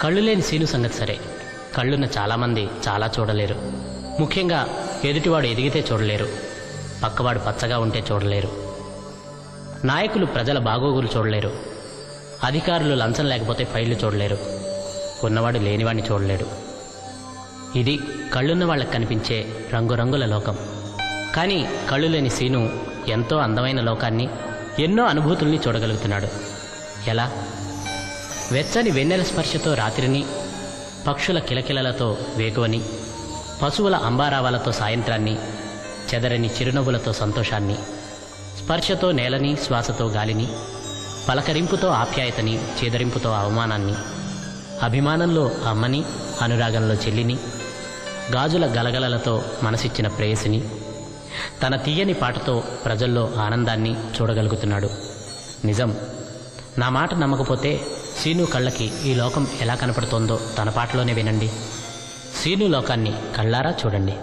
కళ్ళు లేని సీను సంగతి సరే. కళ్ళున్న చాలామంది చాలా చూడలేరు. ముఖ్యంగా ఎదుటివాడు ఎదిగితే చూడలేరు. పక్కవాడు పచ్చగా ఉంటే చూడలేరు. నాయకులు ప్రజల బాగోగులు చూడలేరు. అధికారులు లంచం లేకపోతే ఫైళ్ళు చూడలేరు. ఉన్నవాడు లేనివాడిని చూడలేడు. ఇది కళ్ళున్న వాళ్ళకి కనిపించే రంగురంగుల లోకం. కానీ కళ్ళు లేని సీను ఎంతో అందమైన లోకాన్ని ఎన్నో అనుభూతుల్ని చూడగలుగుతున్నాడు. ఎలా? వెచ్చని వెన్నెల స్పర్శతో రాత్రిని పక్షుల కిలకిలలతో వేకువని పశువుల అంబారావాలతో సాయంత్రాన్ని చెదరని చిరునవ్వులతో సంతోషాన్ని స్పర్శతో నేలని శ్వాసతో గాలిని పలకరింపుతో ఆప్యాయతని చేదరింపుతో అవమానాన్ని అభిమానంలో అమ్మని అనురాగంలో చెల్లిని గాజుల గలగలలతో మనసిచ్చిన ప్రేయసిని తన తీయని పాటతో ప్రజల్లో ఆనందాన్ని చూడగలుగుతున్నాడు. నిజం నా మాట నమ్మకపోతే సీను కళ్ళకి ఈ లోకం ఎలా కనపడుతోందో తన పాటలోనే వినండి. సీను లోకాన్ని కళ్ళారా చూడండి.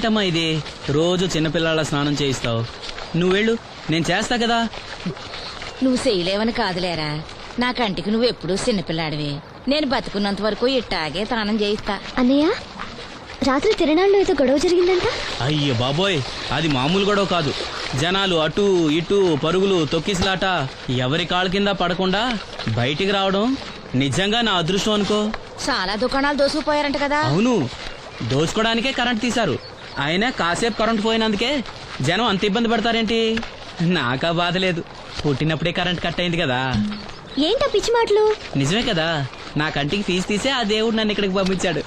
ఏంటమ్మా ఇది? రోజు చిన్నపిల్లల స్నానం చేయిస్తావు. నువ్వు వెళ్ళు. నేను చేస్తా కదా. నువ్వు చేయలేవని కాదులేరా. నా కంటికి నువ్వు ఎప్పుడూ చిన్నపిల్లాడివి. నేను బతుకున్నంత వరకు ఇట్టాగే తానం చేయిస్తా. అన్నయ్య రాత్రి తిరణాల్లో ఏదో గొడవ జరిగిందంట? అయ్య బాబోయ్ అది మామూలు గొడవ కాదు. జనాలు అటు ఇటు పరుగులు తొక్కిసలాట. ఎవరి కాళ్ళ కింద పడకుండా బయటికి రావడం నిజంగా నా అదృష్టం అనుకో. చాలా దుకాణాలు దోసుకుపోయారంట కదా. అవును. దోచుకోవడానికే కరెంట్ తీశారు. అయినా కాసేపు కరెంట్ పోయినందుకే జనం అంత ఇబ్బంది పడతారేంటి? నాకా బాధ లేదు. పుట్టినప్పుడే కరెంట్ కట్ అయింది కదా. ఏంటా పిచ్చి మాటలు? నిజమే కదా. నా కంటికి ఫీజు తీసే ఆ దేవుడు నన్ను ఇక్కడికి పంపించాడు.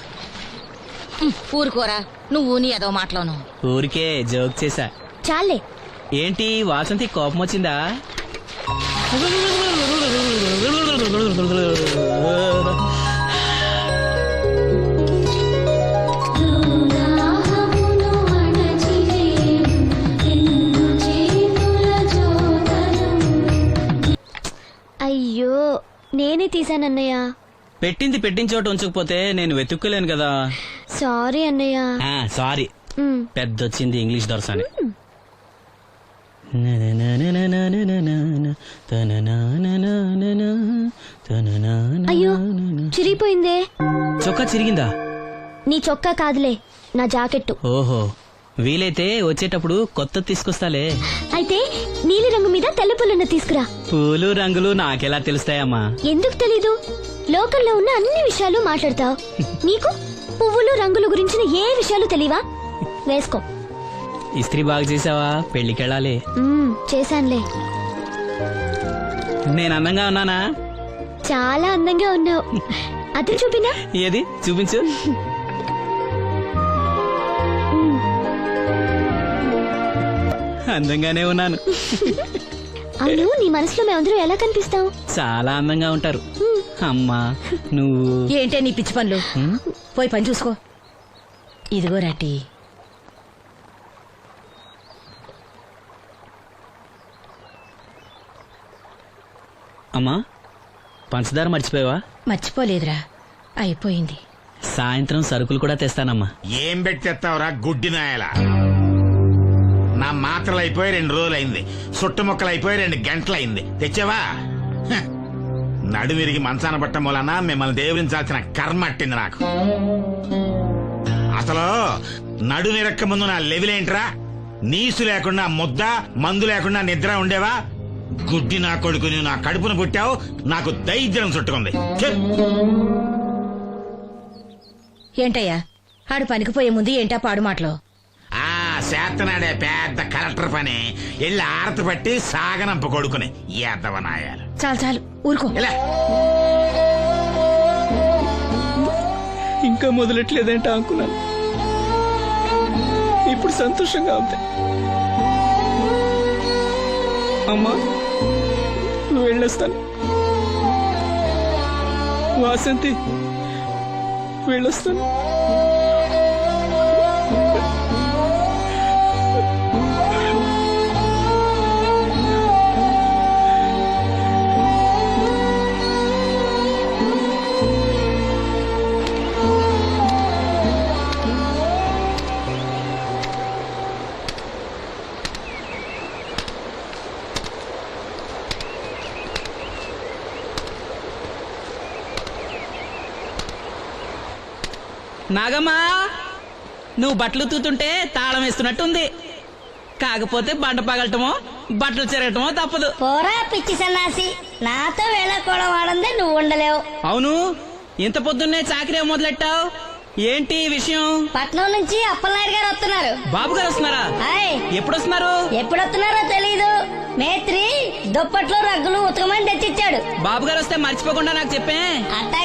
ఊరుకోరా. నువ్వు నీ ఏదో మాటలోను. ఊరికే జోక్ చేశా. చాలే. ఏంటి వాసంతి కోపం వచ్చిందా? తీసానన్నయ్య పెట్టింది పెట్టిన చోట ఉంచకపోతే నేను వెతుక్కోలేను కదా. సారీ అన్నయ్య. సారీ. పెద్ద వచ్చింది ఇంగ్లీష్ దొరసాని అయ్యో చిరిగిపోయిందే. చొక్కా చిరిగిందా? నీ చొక్కా కాదులే నా జాకెట్టు. ఓహో. వీలైతే వచ్చేటప్పుడు కొత్త తీసుకొస్తాలే. అయితే నీలి రంగు మీద తెల్ల పుల్లన్న తీసుకురా. పూలు రంగులు నాకెలా తెలుస్తాయమ్మా? ఎందుకు తెలీదు? లోకల్లో ఉన్న అన్ని విషయాలు మాట్లాడతావు. నీకు పువ్వులు రంగుల గురించిన ఏ విషయాలు తెలియవా? వేసుకో. ఇస్త్రీ బాగా చేసావా? పెళ్ళికెళ్ళాలి ఉమ్, చేశానులే. నేను అందంగా ఉన్నానా? చాలా అందంగా ఉన్నావు. అది చూపినా? ఏది? చూపించు. అందంగానే ఉన్నాను. అవును నీ మనసులో మేమందరూ ఎలా కనిపిస్తావు చాలా అందంగా ఉంటారు. అమ్మా నువ్వు? ఏంటే నీ పిచ్చి పనులు? పోయి పని చూసుకో. ఇదిగో రాటి. అమ్మా పంచదార మర్చిపోయావా? మర్చిపోలేదురా. అయిపోయింది. సాయంత్రం సరుకులు కూడా తెస్తానమ్మా. ఏం పెట్టి తెస్తావురా గుడ్డి నాయల నా మాత్రలు అయిపోయి రెండు రోజులు అయింది సుట్టు ముక్కలు అయిపోయి రెండు గంటలు అయింది తెచ్చావా. నడుమిరిగి మంచాన పట్టం వలన మిమ్మల్ని దేవురించాల్సిన కర్మ అట్టింది నాకు. అసలు నడుమిరక్క ముందు నా లెవిలేంట్రా? నీసు లేకుండా ముద్ద మందు లేకుండా నిద్ర ఉండేవా? గుడ్డి నా కొడుకుని నా కడుపును పుట్టావు నాకు దైద్యం చుట్టుకుంది! ఏంటయ్యా? ఆడు పనికి పోయే ముందు ఏంటా పాడు మాటలు? ఆ చేతనాడే పెద్ద కలెక్టర్ పని. వెళ్ళి ఆరతి పట్టి సాగనంప కొడుకుని. ఎద్దవనాయాలు చాలు చాలు. ఊరుకో. ఇలా. ఇంకా మొదలెట్లేదంటే అనుకున్నాను ఇప్పుడు సంతోషంగా ఉంది. అమ్మా నువ్వు వెళ్ళొస్తాను. వాసంతి వెళ్ళొస్తాను. నాగమ్మా నువ్వు బట్టలు తూతుంటే తాళం వేస్తున్నట్టుంది. కాకపోతే బండ పగలటమో బట్టలు చెరగటమో తప్పదు. పోరా పిచ్చి సన్నాసి. నాతో వేళకోవడం వాడందే నువ్వు ఉండలేవు. అవును ఇంత పొద్దున్నే చాకరీ మొదలెట్టావు? ఏంటి విషయం? పట్నం నుంచి అప్పలనాయుడు గారు వస్తున్నారు. బాబు గారు వస్తున్నారా? హాయ్ ఎప్పుడు వస్తున్నారు ఎప్పుడు వస్తున్నారో తెలీదు. మేత్రి దుప్పట్లు రగ్గులు ఉతకమని తెచ్చిచ్చాడు. బాబు గారు వస్తే మర్చిపోకుండా నాకు చెప్పే. అట్టాగే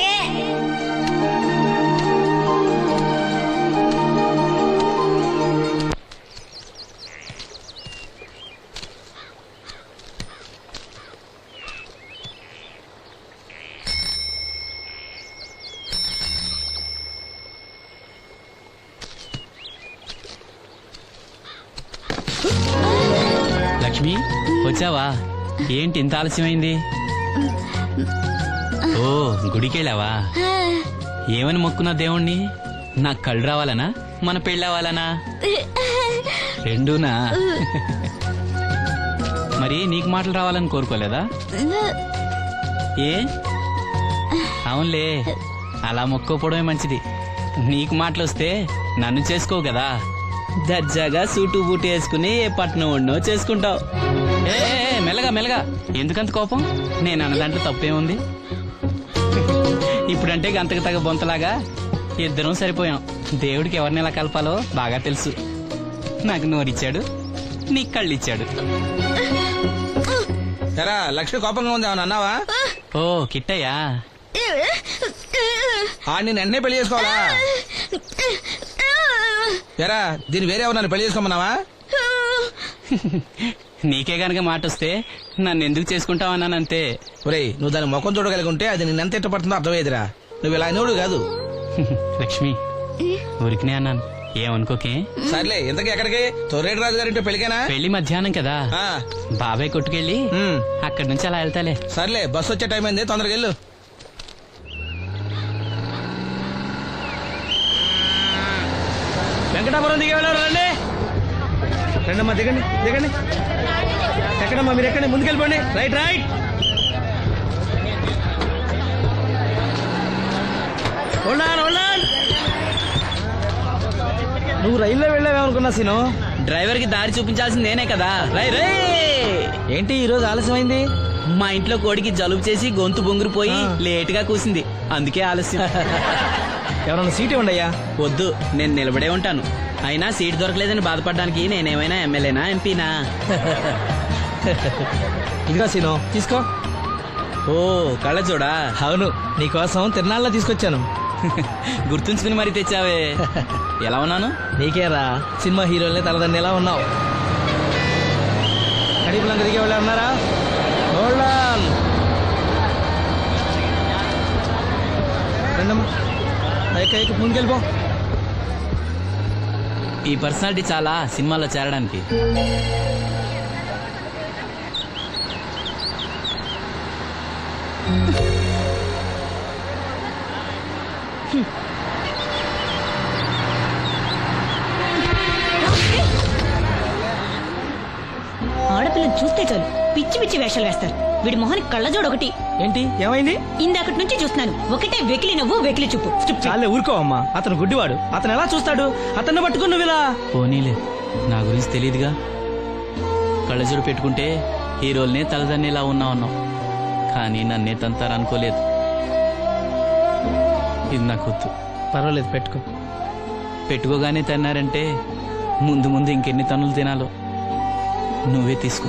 వచ్చావా ఏంటి ఇంత ఆలస్యమైంది? ఓ గుడికెళ్ళావా? ఏమని మొక్కున్నా దేవుణ్ణి? నాకు కళ్ళు రావాలనా? మన పెళ్ళవాలనా రెండూనా? మరి నీకు మాటలు రావాలని కోరుకోలేదా? ఏ? అవునులే అలా మొక్కోపోవడమే మంచిది. నీకు మాటలు వస్తే నన్ను చేసుకో కదా. దర్జాగా సూటు బూటు వేసుకుని ఏ పట్నం ఉండో చేసుకుంటావు. ఏ మెల్లగా మెల్లగా. ఎందుకంత కోపం? నేను అన్న దాంట్లో తప్పేముంది ఇప్పుడంటే గంతకు తగ్గ బొంతలాగా ఇద్దరం సరిపోయాం. దేవుడికి ఎవరిని ఎలా కలపాలో బాగా తెలుసు. నాకు నోరిచ్చాడు నీకు కళ్ళు ఇచ్చాడు ఎరా లక్ష్మి కోపంగా ఉంది ఏమన్నా అన్నావా? ఓ కిట్టయ్యా. ఆడిని వెంటనే పెళ్ళి చేసుకోవాలా? ఎరా దీని వేరే ఎవరు పెళ్ళి చేసుకోమన్నావా? నీకే గనక మాట వస్తే నన్ను ఎందుకు చేసుకుంటావన్నానంతే ఒరేయ్ నువ్వు దాని ముఖం చూడగలిగి ఉంటే అది నిన్నెంత ఇష్టపడుతుందో అర్థమయ్యేదిరా. నువ్వు ఇలా అయినోడు కాదు. లక్ష్మి ఊరికినే అన్నాను. ఏమనుకోకే? సర్లే ఇంతకీ ఎక్కడికి? తొర్రేటి రాజు గారింటే పెళ్ళికేనా పెళ్ళి మధ్యాహ్నం కదా. ఆ, బాబాయ్ కొట్టుకెళ్ళి అక్కడి నుంచి అలా వెళ్తాలే. సర్లే బస్సు వచ్చే టైం అయింది తొందరగా వెళ్ళు. వెంకటాపురం దిగే వెళ్ళారు రండి రండమ్మా దిగండి దిగండి. ఎక్కడమ్మా మీరు ఎక్కండి ముందుకెళ్ళిపోండి. Right right. ఉండాలి ఉండాలి నువ్వు రైల్లో వెళ్ళావేమనుకున్నా సీను? డ్రైవర్కి దారి చూపించాల్సింది నేనే కదా. రై రే. ఏంటి ఈ రోజు ఆలస్యమైంది? మా ఇంట్లో కోడికి జలుబు చేసి గొంతు బొంగురుపోయి లేట్గా కూసింది. అందుకే ఆలస్యం. ఎవరన్నా సీట్ ఇవ్వండి అయ్యా. వద్దు నేను నిలబడే ఉంటాను. అయినా సీట్ దొరకలేదని బాధపడడానికి నేనేమైనా ఎమ్మెల్యేనా ఎంపీనా? ఇదిగో సీను తీసుకో. ఓ కళ్ళ చూడా అవును నీకోసం తిరునాళ్ళ తీసుకొచ్చాను. గుర్తుంచుకుని మరి తెచ్చావే. ఎలా ఉన్నాను? నీకేరా సినిమా హీరోలనే తలదండి ఎలా ఉన్నావు. కడిపులంగా దిగే వాళ్ళు ఉన్నారా. రండమ్మా ఎక్క ఎక్క ముందుకెళ్ళిపో. ఈ పర్సనాలిటీ చాలా సినిమాలో చేరడానికి. ఆడపిల్లని చూస్తే చాలు. పిచ్చి పిచ్చి వేషాలు వేస్తారు. వీడి మొహానికి కళ్ళజోడు ఒకటి. ఏంటి? ఏమైంది? ఇందాకటి నుంచి చూస్తున్నాను. ఒకటే వెకిలి నవ్వు వెకిలి చూపు. చాలే ఊరుకో అమ్మా. అతను గుడ్డివాడు. అతను ఎలా చూస్తాడు? అతన్ని పట్టుకుని నువ్వు ఇలా పోనీలే. నా గురించి తెలియదుగా. కళ్ళజోడు పెట్టుకుంటే హీరోల్నే తలదన్నేలా ఉన్నా ఉన్నాం కానీ నన్నే తంతారనుకోలేదు ఇది నాకు వద్దు. పర్వాలేదు పెట్టుకో. పెట్టుకోగానే తిన్నారంటే ముందు ముందు ఇంకెన్ని తన్నులు తినాలో నువ్వే తీసుకో.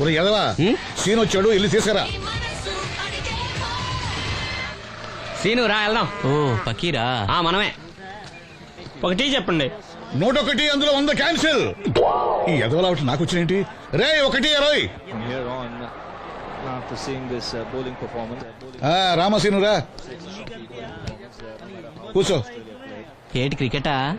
ఒరే ఎదవా సీన్ వచ్చాడు వెళ్ళి తీసుకురా. సీను రా వెళ్దాం. ఓ పకీరా. ఆ మనమే. ఒకటి చెప్పండి. నూట ఒకటి అందులో వంద క్యాన్సిల్. ఈ ఎదవలా ఒకటి నాకు వచ్చినేంటి రే ఒకటి ఇరవై రామసీను రా. కూర్చో. ఏటి క్రికెటా.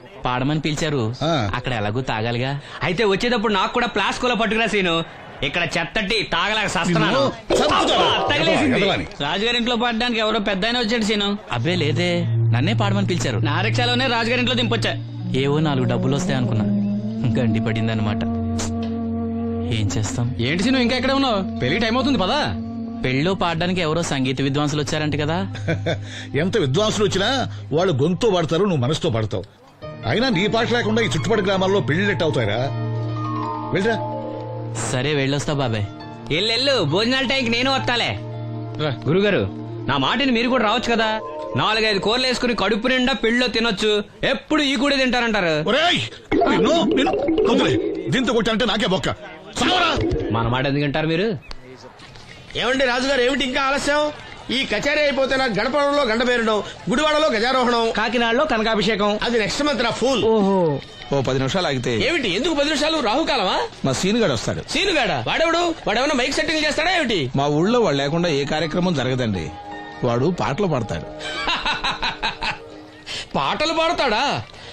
పాడమని పిలిచారు. ఆ. అక్కడ ఎలాగూ తాగాలిగా. అయితే వచ్చేటప్పుడు నాకు కూడా ప్లాస్కోలో పట్టుకురా సీను. ఇక్కడ చెత్తటి తాగలేక సస్తున్నాను. నిన్ను చంపుతాను. అబ్బా, తగిలేసింది. ఎదవా, ఎదవాని. రాజుగారింట్లో పడడానికి ఎవరో పెద్ద వచ్చాడు సీను. అబ్బే లేదే. నన్నే పాడమని పిలిచారు. నా రిక్షాలోనే రాజుగారింట్లో దింపొచ్చా. ఏవో నాలుగు డబ్బులు వస్తాయనుకున్నా గండి పడిందనమాట ఏం చేస్తాం? ఏంటి సీను ఇంకా ఎక్కడ ఉన్నావు? పెళ్ళి టైం అవుతుంది పదా. పెళ్ళిలో పాడడానికి ఎవరో సంగీత విద్వాంసులు వచ్చారంట కదా. ఎంత విద్వాంసులు వచ్చినా వాళ్ళు గొంతు పడతారు నువ్వు మనసుతో పడతావు. అయినా నీ పాట లేకుండా ఈ చుట్టుపక్కల గ్రామాల్లో పెళ్ళిళ్ళెట్ అవుతాయిరా? వెళ్ళరా. సరే వెళ్ళొస్తా బాబాయ్ ఎల్లెళ్ళు భోజనాల టైంకి నేను వస్తాలే. గురుగారు నా మాటిని మీరు కూడా రావచ్చు కదా? నాలుగైదు కూరలు వేసుకుని కడుపు నిండా పెళ్ళిలో తినొచ్చు. ఎప్పుడు ఈ కూడా తింటారంటారు. దీంతో కొట్టానంటే నాకే బొక్క. మన మాట ఎందుకు తింటారు మీరు? ఏమండి రాజుగారు ఏమిటి ఇంకా ఆలస్యం? ఈ కచేరీ అయిపోతే నాకు గడపడంలో గండ పేరడం గుడివాడలో గజారోహణం. కాకినాడలో కనకాభిషేకం. అది నెక్స్ట్ మంత్ నా ఫూల్. ఓహో. ఓ పది నిమిషాలు ఆగితే ఏమిటి? ఎందుకు పది నిమిషాలు? రాహుకాలమా? మా సీనుగాడు వస్తాడు. సీనుగాడ? వాడెవడు? వాడేమన్నా మైక్ సెట్టింగ్ చేస్తాడా ఏమిటి? మా ఊళ్ళో వాడు లేకుండా ఏ కార్యక్రమం జరగదండి. వాడు పాటలు పాడతాడు. పాటలు పాడతాడా?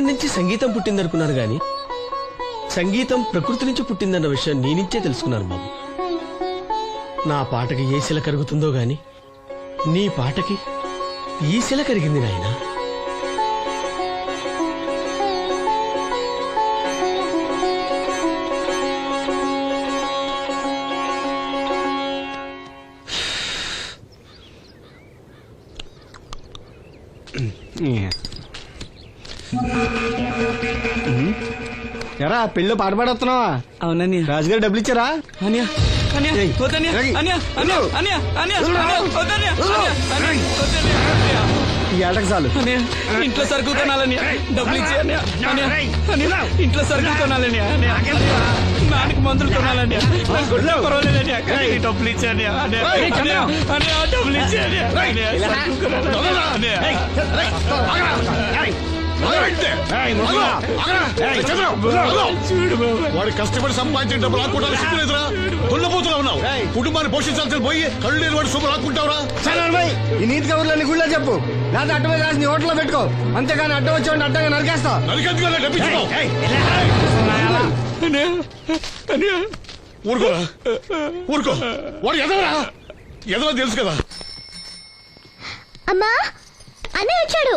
శాస్త్రం నుంచి సంగీతం పుట్టిందనుకున్నాను గాని సంగీతం ప్రకృతి నుంచి పుట్టిందన్న విషయం నీ తెలుసుకున్నాను బాబు. నా పాటకి ఏ శిల కరుగుతుందో గాని నీ పాటకి ఈ శిల కరిగింది నాయనా. పెళ్ళి పాట పాడుతున్నావా అవునని రాజుగారు డబ్బులు ఇచ్చారా అన్యా అన్యా వద్దన్యా. అన్యా అన్యా అన్యా అన్యా అన్యా వద్దన్యా వద్దన్యా ఏటకు చాలు ఇంట్లో సరుకులు కొనాలని డబ్బులు ఇచ్చి ఇంట్లో సరుకులు కొనాలని నాన్నకి మందులు కొనాలని పర్వాలేదని డబ్బులు ఇచ్చి అన్నయ్య, అన్నయ్య, అన్నయ్య, అన్నయ్య, డబ్బులు ఇచ్చి అన్నయ్య, అన్నయ్య, అన్నయ్య. వాడు కష్టపడి సంపాదించిన డబ్బు లాక్కోవడానికి సిగ్గులేదురా దున్నపోతున్నా ఉన్నావు. కుటుంబాన్ని పోషించాల్సిన పోయి కళ్ళు లేని వాడు శుభ్ర లాక్కుంటావురా ఈ నీతి కబుర్లన్నీ గుళ్ళో చెప్పు. లేదా అడ్డమే రాసి నీ హోటల్లో పెట్టుకో. అంతేగాని అడ్డం వచ్చేవాడిని అడ్డంగా నరికేస్తా. అన్నయ్య, అన్నయ్య. ఊరుకోరా ఊరుకో వాడు ఎదవరా? ఎదవో తెలుసు కదా. అమ్మా అన్నయ్య వచ్చాడు.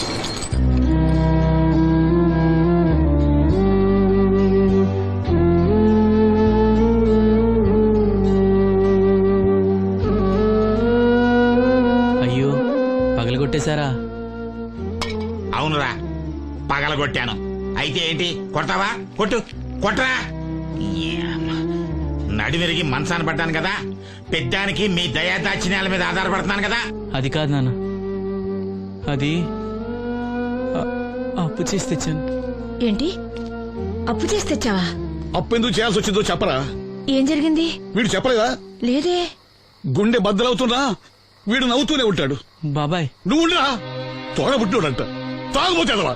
పగలగొట్టాను. అయితే ఏంటి? కొడతావా? కొట్టు. కొట్టరా. నడివిరిగి మంచాన పడ్డాను కదా. పెద్దానికి మీ దయాదాచిన్యాల మీద ఆధారపడుతున్నాను కదా. అది కాదు నాన్న. అది అప్పు చేసి తెచ్చాను. ఏంటి? అప్పు చేసి తెచ్చావా? అప్పెందుకు చేయాల్సి వచ్చిందో చెప్పరా? ఏం జరిగింది? వీడు చెప్పలేదా? లేదే. గుండె బద్దలవుతున్నా వీడు నవ్వుతూనే ఉంటాడు. బాబాయ్. నువ్వు ఉండరా తోడబుట్టినోడంట తాగుపోతేదవా